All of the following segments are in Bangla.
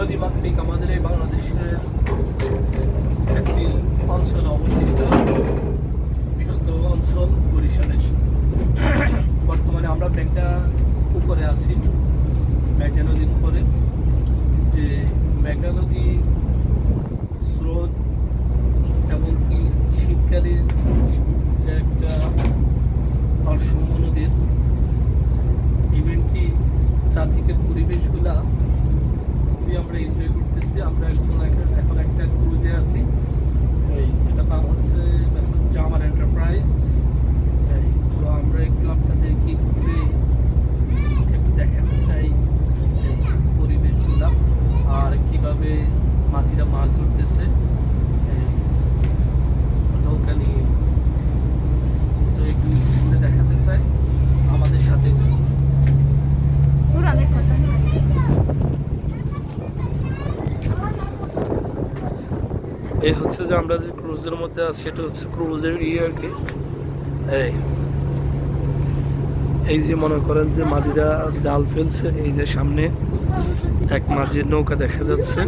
নদীমাতৃক আমাদের এই বাংলাদেশের একটি অঞ্চলে অবস্থিত বৃহত্ত অঞ্চল বরিশালের বর্তমানে আমরা ব্যাংকটা উপরে আছি মেঘনা নদীর উপরে। যে মেঘনা নদী ঘুরতেছি। আমরা এখন একটা ক্রুজে আছি। এই এটা বাংলাদেশে জামার এন্টারপ্রাইজ এই হচ্ছে যে আমরা যে ক্রুজের মধ্যে আছি এটা হচ্ছে ক্রুজের ইয়ে আর কি। এই এই যে মনে করেন যে মাঝিরা জাল ফেলছে, এই যে সামনে এক মাঝির নৌকা দেখা যাচ্ছে।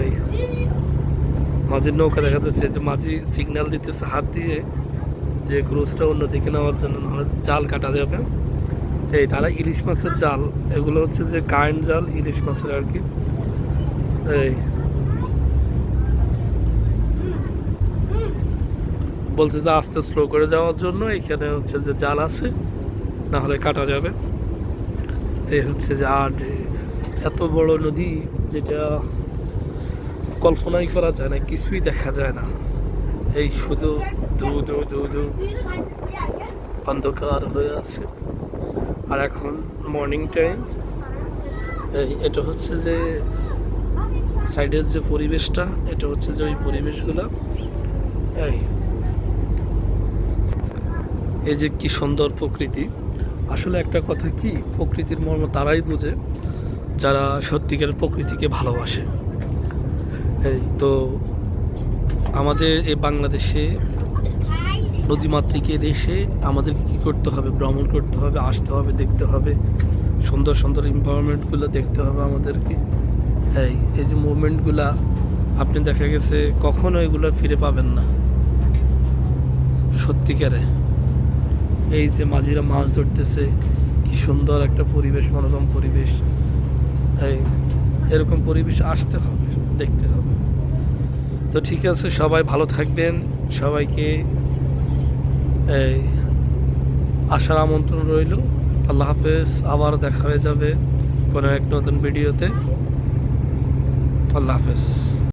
এই, মাঝির নৌকা দেখা যাচ্ছে যে মাঝি সিগন্যাল দিতেছে হাত দিয়ে যে ক্রুজটা অন্যদিকে নেওয়ার জন্য নাহলে জাল কাটা যাবে। এই, তারা ইলিশ মাছের জাল, এগুলো হচ্ছে যে কারেন্ট জাল, ইলিশ মাছের আর কি। এই। বলতে যে আস্তে স্লো করে যাওয়ার জন্য এখানে হচ্ছে যে জাল আছে না হলে কাটা যাবে। এই হচ্ছে যে আর এত বড় নদী যেটা কল্পনাই করা যায় না, কিছুই দেখা যায় না। এই শুধু দু দু দু দু অন্ধকার হয়ে আছে। আর এখন মর্নিং টাইম এই এটা হচ্ছে যে সাইডের যে পরিবেশটা, এটা হচ্ছে যে ওই পরিবেশগুলো। এই। এই যে কি সুন্দর প্রকৃতি। আসলে একটা কথা কি, প্রকৃতির মর্ম তারাই বোঝে, যারা সত্যিকার প্রকৃতিকে ভালোবাসে। এই, তো আমাদের এই বাংলাদেশে নদীমাতৃক দেশে আমাদেরকে কী করতে হবে? ভ্রমণ করতে হবে, আসতে হবে, দেখতে হবে। সুন্দর সুন্দর এনভায়রনমেন্টগুলো দেখতে হবে আমাদেরকে। এই এই যে মুভমেন্টগুলা আপনি দেখা গেছে কখনো এগুলো ফিরে পাবেন না। সত্যিকারে। এই যে মাঝিরা মাছ ধরতেছে, কি সুন্দর একটা পরিবেশ, মনোরম পরিবেশ। এই, এরকম পরিবেশ আসতে হবে, দেখতে হবে। তো ঠিক আছে, সবাই ভালো থাকবেন। সবাইকে এই, আসার আমন্ত্রণ রইল। আল্লাহ হাফেজ, আবার দেখা হয়ে যাবে কোনো এক নতুন ভিডিওতে। আল্লাহ হাফেজ।